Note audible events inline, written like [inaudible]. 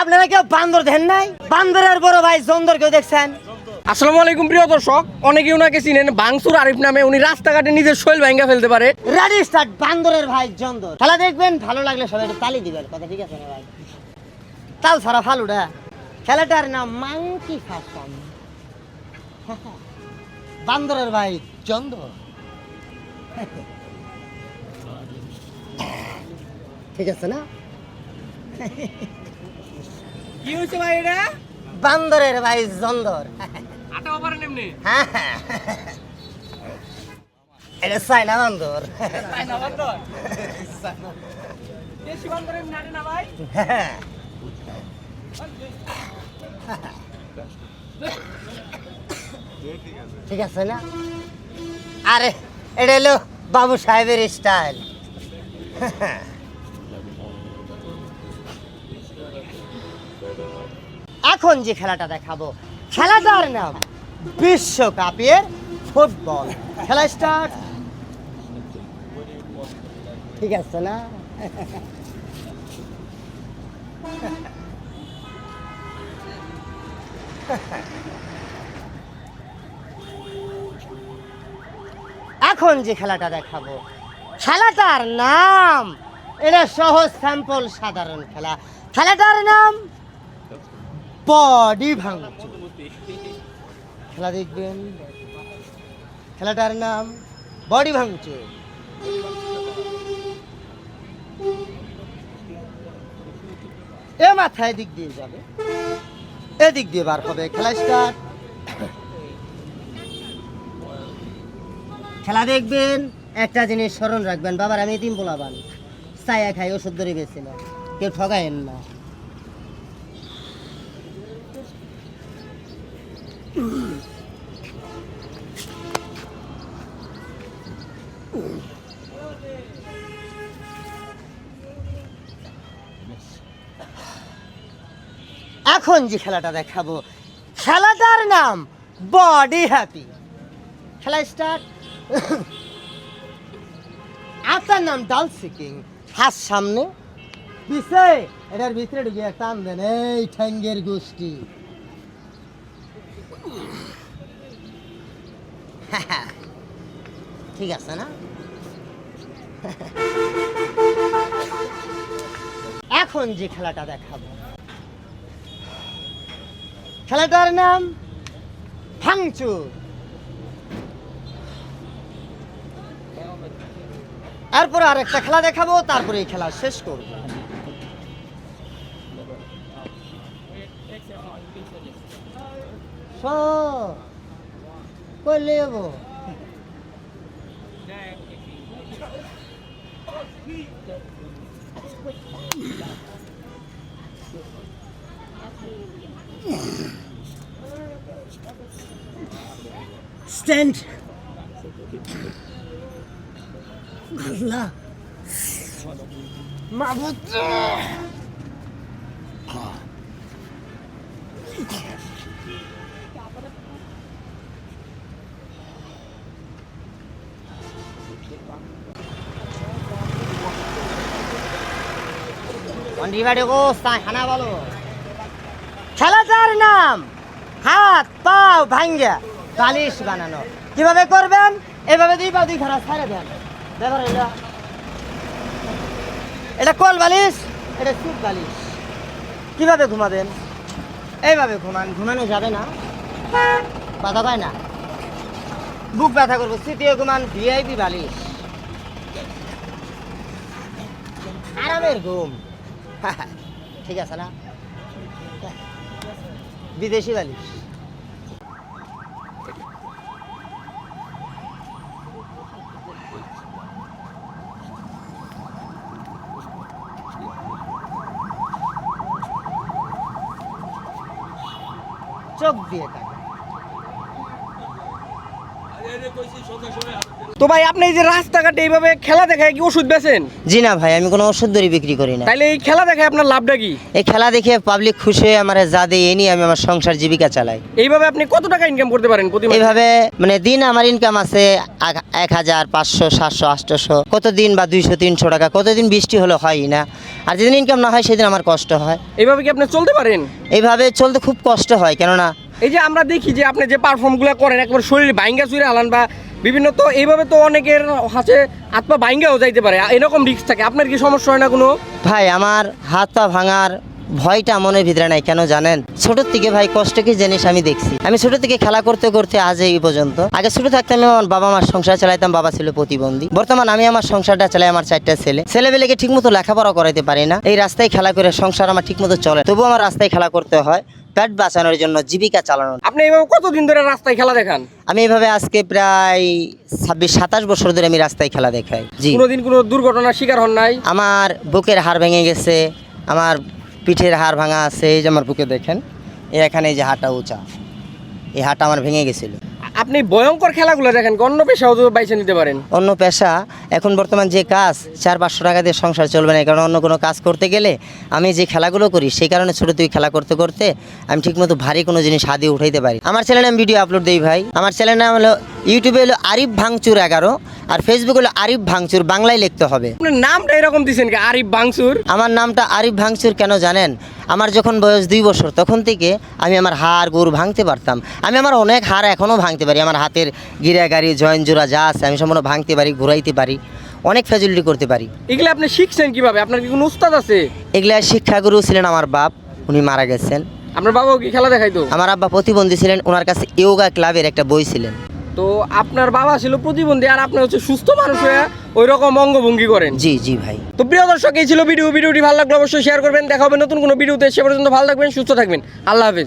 আপনারা কেউ বান্দর দেন নাই? বান্দরের বড় ভাই জন্দর কেউ দেখছেন? আসসালামু আলাইকুম প্রিয় দর্শক। অনেকে ওনাকে চিনেন বাংসুর আরিফ নামে। উনি রাস্তাঘাটে নিজের শৈল ভাঙ্গা ফেলতে পারে। রেডি স্টার্ট বান্দরের ভাই জন্দর। খেলা দেখবেন ভালো লাগলে সবাই একটু তালি দিবেন। কথা ঠিক আছে না ভাই? তাল ছাড়া ফালুডা খেলাটার নাম মাংকি ফাসান। [laughs] বান্দরের ভাই জন্দর। [laughs] ঠিক আছে না? [laughs] কি হয়েছে ভাই এটা? বান্দরের ভাই জন্দর। এমনি? হ্যাঁ। এটা চাইনা বান্দর। দেশি বান্দর এমনি আটে না ভাই? হ্যাঁ ঠিক আছে না? আরে এটা হলো বাবু সাহেবের স্টাইল এখন যে খেলাটা দেখাবো, খেলাটার নাম বিশ্বকাপের ফুটবল। খেলা স্টার্ট ঠিক আছে না? এখন যে খেলাটা দেখাবো, খেলাটার নাম, এটা সহজ স্যাম্পল সাধারণ খেলা। খেলাটার নাম বডি ভাঙচুর খেলা দেখবেন। খেলাটার নাম বডি ভাঙচুর এ মাথায় দিক দিয়ে যাবে। এদিক দিয়ে বার হবে। খেলা স্টার্ট খেলা দেখবেন। একটা জিনিস স্মরণ রাখবেন। বাবার আমি তিন বলাবান চায়া খাই ওষুধ ধরে বেছে না। কেউ ঠগায়েন না। এখন যে খেলাটা দেখাবো, খেলাটার নাম বডি হ্যাপি খেলা স্টার্ট আপনার নাম ডাল সিকিং, হাত সামনে। পিছে এটার ভিতরে ঢুকে টান দেন, এই ঠ্যাঙ্গের গোষ্ঠী। [laughs] ঠিক আছে, না? এখন যে খেলাটা দেখাবো। খেলাটার নাম ভাঙচুর। এরপরে আরেকটা খেলা দেখাবো, তারপরে এই খেলা শেষ করব। করলে যাব Stand. Allah. Mabut. খেলাটার নাম হাত পাও ভাঙ্গা, বালিশ বানানো। কীভাবে করবেন? এভাবে দুই পা দুই খানা ছাড়ে দেন। এটা কল বালিশ, এটা সুপ বালিশ। কীভাবে ঘুমাবেন? এইভাবে ঘুমান, ঘুমানো যাবে না। ব্যথা পায় না। বুক ব্যথা করব তৃতীয় ঘুমান, ভিআইপি বালিশ। আরামের ঘুম। [laughs] ঠিক আছে না? বিদেশি বালিশ। চোখ দিয়ে তাকান তো ভাই আপনি এই যে রাস্তাঘাটে এইভাবে খেলা দেখায় কি ওষুধ বেচেন? জি না ভাই আমি কোনো ওষুধ দড়ি বিক্রি করি না। তাইলে এই খেলা দেখায় আপনার লাভটা কি? এই খেলা দেখে পাবলিক খুশি হয়ে আমার যা দেয় এ নিয়ে আমি আমার সংসার জীবিকা চালাই। এইভাবে আপনি কত টাকা ইনকাম করতে পারেন প্রতি মাসে? এইভাবে মানে দিন আমার ইনকাম আছে এক- এক হাজার পাঁচশো সাতশো আটশোশো। কত দিন বা দুইশো তিনশো টাকা কতদিন বৃষ্টি হলে হয়ই না। আর যেদিন ইনকাম না হয় সেদিন আমার কষ্ট হয়। এইভাবে কি আপনি চলতে পারেন? এইভাবে চলতে খুব কষ্ট হয় কেননা এই যে আমরা দেখি যে আপনি যে পারফর্মগুলো করেন, একবার শরীর বাইঙ্গা চুরে আলান বা বিভিন্ন তো এইভাবে তো অনেকের হাতে হাত পা বাইঙ্গাও যাইতে পারে। এরকম রিস্ক থাকে। আপনার কি সমস্যা হয় না কোনো? ভাই, আমার হাত পা ভাঙার ভয়টা মনের ভিতরে নাই, কেন জানেন? ছোটোর থেকে ভাই, কষ্ট কি জিনিস আমি দেখছি। আমি ছোট থেকে খেলা করতে করতে আজ এই পর্যন্ত, আগে ছোট থাকতে আমি আমার বাবা মার সংসার চালাইতাম, বাবা ছিল প্রতিবন্ধী। বর্তমান আমি আমার সংসারটা চালাই আমার চারটা ছেলে। ছেলেবেলেকে ঠিকমতো লেখাপড়া করাইতে পারি না। এই রাস্তায় খেলা করে সংসার আমার ঠিকমতো চলে তবুও আমার রাস্তায় খেলা করতে হয়। পেট বাঁচানোর জন্য জীবিকা চালানো আপনি এইভাবে কতদিন ধরে রাস্তায় খেলা দেখান? আমি এইভাবে আজকে প্রায় ছাব্বিশ সাতাশ বছর ধরে আমি রাস্তায় খেলা দেখাই। জি। কোনোদিন কোনো দুর্ঘটনার শিকার হন নাই? আমার বুকের হাড় ভেঙে গেছে আমার পিঠের হাড় ভাঙা আছে এই যে আমার বুকে দেখেন এখানে এই যে হাটা উঁচা এই হাটা আমার ভেঙে গেছিল। আপনি ভয়ঙ্কর খেলাগুলো দেখেন অন্য পেশাও তো বাইছে নিতে পারেন। অন্য পেশা এখন বর্তমান যে কাজ চার পাঁচশো টাকা দিয়ে সংসার চলবে না কারণ অন্য কোনো কাজ করতে গেলে আমি যে খেলাগুলো করি সেই কারণে ছোটো থেকে খেলা করতে করতে আমি ঠিকমতো ভারী কোনো জিনিস হাতে উঠাইতে পারি। আমার চ্যানেলে আমি ভিডিও আপলোড দিই ভাই। আমার চ্যানেল নাম হলো ইউটিউবে হলো আরিফ ভাঙচুর এগারো আর ফেসবুক হলো আরিফ ভাঙচুর বাংলায় লিখতে হবে। আপনার নামটা এরকম দিচ্ছেন কি আরিফ বাংসুর আমার নামটা আরিফ ভাঙচুর কেন জানেন? আমার যখন বয়স দুই বছর তখন থেকে আমি আমার হাড় গরু ভাঙতে পারতাম। আমি আমার অনেক হাড় এখনও ভাঙতে পারি আমার হাতের গিরা গাড়ি জয়েন জোড়া যা আছে আমি সম্পূর্ণ ভাঙতে পারি ঘুরাইতে পারি অনেক ফ্যাসিলিটি করতে পারি। এগুলো আপনি শিখছেন কীভাবে? আপনার কি কোনো উস্তাদ আছে? এগুলা শিক্ষাগুরু ছিলেন আমার বাপ উনি মারা গেছেন। আপনার বাবাও কি খেলা দেখাইতো? আমার আব্বা প্রতিবন্ধী ছিলেন ওনার কাছে ইয়োগা ক্লাবের একটা বই ছিলেন। তো আপনার বাবা ছিল প্রতিবন্ধী আর আপনি হচ্ছে সুস্থ মানুষ হয়ে ওই রকম অঙ্গভঙ্গি করেন। জি জি ভাই। তো প্রিয় দর্শক এই ছিল ভিডিও। ভিডিওটি ভালো লাগলে অবশ্যই শেয়ার করবেন। দেখা হবে নতুন কোনো ভিডিওতে। সে পর্যন্ত ভালো থাকবেন সুস্থ থাকবেন। আল্লাহ হাফেজ।